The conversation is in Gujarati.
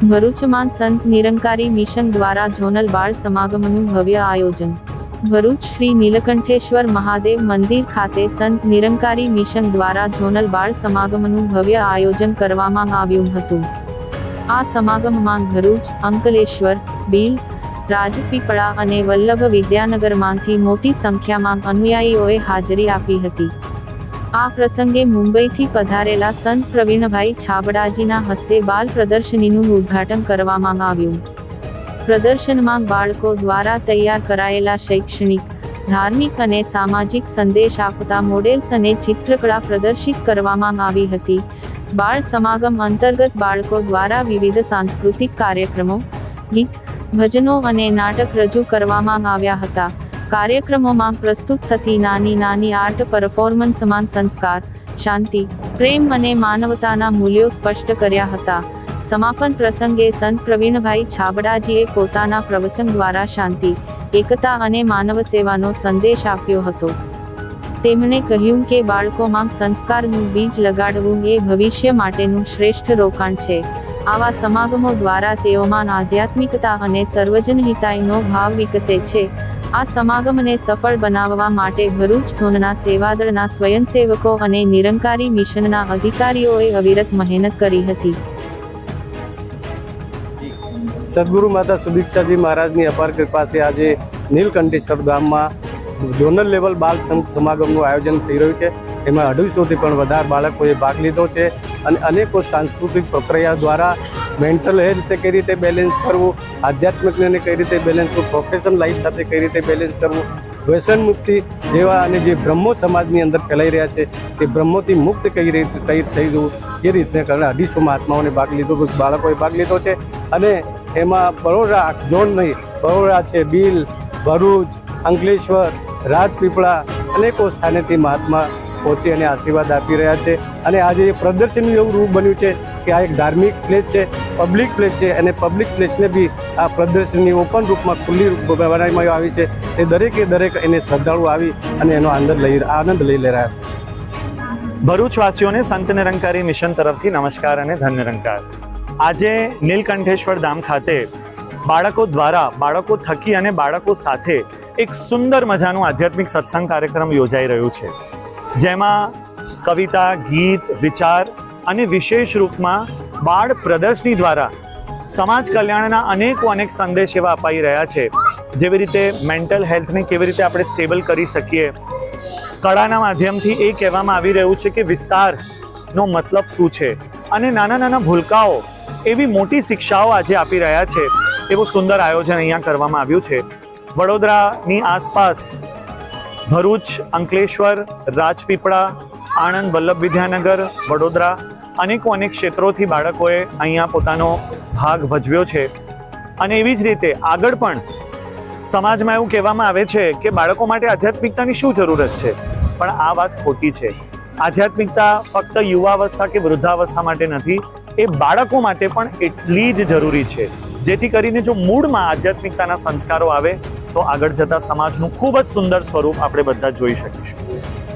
ભરૂચમાં સંત નિરંકારી મિશન દ્વારા ઝોનલ બાળ સમાગમનું ભવ્ય આયોજન. ભરૂચ શ્રી નીલકંઠેશ્વર મહાદેવ મંદિર ખાતે સંત નિરંકારી મિશન દ્વારા ઝોનલ બાળ સમાગમનું ભવ્ય આયોજન કરવામાં આવ્યું હતું. આ સમાગમમાં ભરૂચ, અંકલેશ્વર, બીલ, રાજપીપળા અને વલ્લભ વિદ્યાનગરમાંથી મોટી સંખ્યામાં અનુયાયીઓએ હાજરી આપી હતી. આ પ્રસંગે મુંબઈથી પધારેલા સંત પ્રવીણભાઈ છાબડાજીના હસ્તે બાલ પ્રદર્શનીનું ઉદ્ઘાટન કરવામાં આવ્યું. પ્રદર્શનમાં બાળકો દ્વારા તૈયાર કરાયેલા શૈક્ષણિક, ધાર્મિક અને સામાજિક સંદેશ આપતા મોડેલ્સ અને ચિત્રકળા પ્રદર્શિત કરવામાં આવી હતી. બાળ સમાગમ અંતર્ગત બાળકો દ્વારા વિવિધ સાંસ્કૃતિક કાર્યક્રમો, ગીત, ભજનો અને નાટક રજૂ કરવામાં આવ્યા હતા. કાર્યક્રમોમાં પ્રસ્તુત થતી નાની નાની આર્ટ પરફોર્મન્સમાં સંસ્કાર, શાંતિ, પ્રેમ અને માનવતાના મૂલ્યો સ્પષ્ટ કર્યા હતા. સમાપન પ્રસંગે સંત પ્રવીણભાઈ છાબડાજીએ પોતાના પ્રવચન દ્વારા શાંતિ, એકતા અને માનવ સેવાનો સંદેશ આપ્યો હતો. તેમણે કહ્યું કે બાળકોમાં સંસ્કારનું બીજ લગાડવું એ ભવિષ્ય માટેનું શ્રેષ્ઠ રોકાણ છે. આવા સમાગમો દ્વારા તેઓમાં આધ્યાત્મિકતા અને સર્વજનહિતાયનો ભાવ વિકસે છે. આ સમાગમને સફળ બનાવવા માટે ભરૂચ ઝોનના સેવાદળના સ્વયંસેવકો અને નિરંકારી મિશનના અધિકારીઓએ અવિરત મહેનત કરી હતી. સદગુરુ માતા સુદીક્ષાજી મહારાજની અપાર કૃપાથી આજે નીલકંઠેશ્વર ગામમાં ઝોનલ લેવલ બાલ સંઘ સમાગમનું આયોજન થઈ રહ્યું છે. એમાં અઢીસોથી પણ વધારે બાળકોએ ભાગ લીધો છે અને અનેકો સાંસ્કૃતિક પ્રક્રિયા દ્વારા મેન્ટલ હેલ્થ કઈ રીતે બેલેન્સ કરવું આધ્યાત્મિકને કઈ રીતે બેલેન્સ કરવું પ્રોફેશન લાઈફ સાથે કઈ રીતે બેલેન્સ કરવું, વ્યસન મુક્તિ જેવા અને જે બ્રહ્મો સમાજની અંદર ફેલાઈ રહ્યા છે તે બ્રહ્મોથી મુક્ત કઈ રીતે થઈ થઈ જવું એ રીતને કારણે અઢીસો મહાત્માઓને ભાગ લીધો, બાળકોએ ભાગ લીધો છે અને એમાં બરોડા ઝોન નહીં, બરોડા છે, બિલ, ભરૂચ, અંકલેશ્વર, રાજપીપળા અનેકો સ્થાનેથી મહાત્મા પહોંચી અને આશીર્વાદ આપી રહ્યા છે. અને આજે એ પ્રદર્શન એવું રૂપ બન્યું છે કે આ એક ધાર્મિક પ્લેસ છે પબ્લિક પ્લેસ છે અને પબ્લિક પ્લેસને બી આ પ્રદર્શનની ઓપન રૂપમાં ખુલ્લી રૂપ બનાવવામાં આવી છે. એ દરેકે દરેક એને શ્રદ્ધાળુ આવી અને એનો આનંદ લઈ આનંદ લઈ લે રહ્યા છે. ભરૂચવાસીઓને સંત નિરંકારી મિશન તરફથી નમસ્કાર અને ધન નિરંકાર. આજે નીલકંઠેશ્વર ધામ ખાતે બાળકો દ્વારા, બાળકો થકી અને બાળકો સાથે એક સુંદર મજાનું આધ્યાત્મિક સત્સંગ કાર્યક્રમ યોજાઈ રહ્યું છે. જેમાં કવિતા, ગીત, વિચાર અને વિશેષ રૂપમાં બાળ પ્રદર્શની દ્વારા સમાજ કલ્યાણના અનેકો અનેક સંદેશ એવા અપાઈ રહ્યા છે. જેવી રીતે મેન્ટલ હેલ્થને કેવી રીતે આપણે સ્ટેબલ કરી શકીએ. કળાના માધ્યમથી એ કહેવામાં આવી રહ્યું છે કે વિસ્તારનો મતલબ શું છે? અને નાના નાના ભૂલકાઓ એવી મોટી શિક્ષાઓ આજે આપી રહ્યા છે. એવું સુંદર આયોજન અહીંયા કરવામાં આવ્યું છે. વડોદરાની આસપાસ ભરૂચ, અંકલેશ્વર, રાજપીપળા, આણંદ, વલ્લભ વિદ્યાનગર, વડોદરા અનેકો અનેક ક્ષેત્રોથી બાળકોએ અહીંયા પોતાનો ભાગ ભજવ્યો છે. અને એવી જ રીતે આગળ પણ સમાજમાં એવું કહેવામાં આવે છે કે બાળકો માટે આધ્યાત્મિકતાની શું જરૂરત છે? પણ આ વાત ખોટી છે. આધ્યાત્મિકતા ફક્ત યુવાવસ્થા કે વૃદ્ધાવસ્થા માટે નથી, એ બાળકો માટે પણ એટલી જ જરૂરી છે. જેથી કરીને જો મૂળમાં આધ્યાત્મિકતાના સંસ્કારો આવે તો આગળ જતા સમાજનું ખૂબ જ સુંદર સ્વરૂપ આપણે બધા જોઈ શકીશું.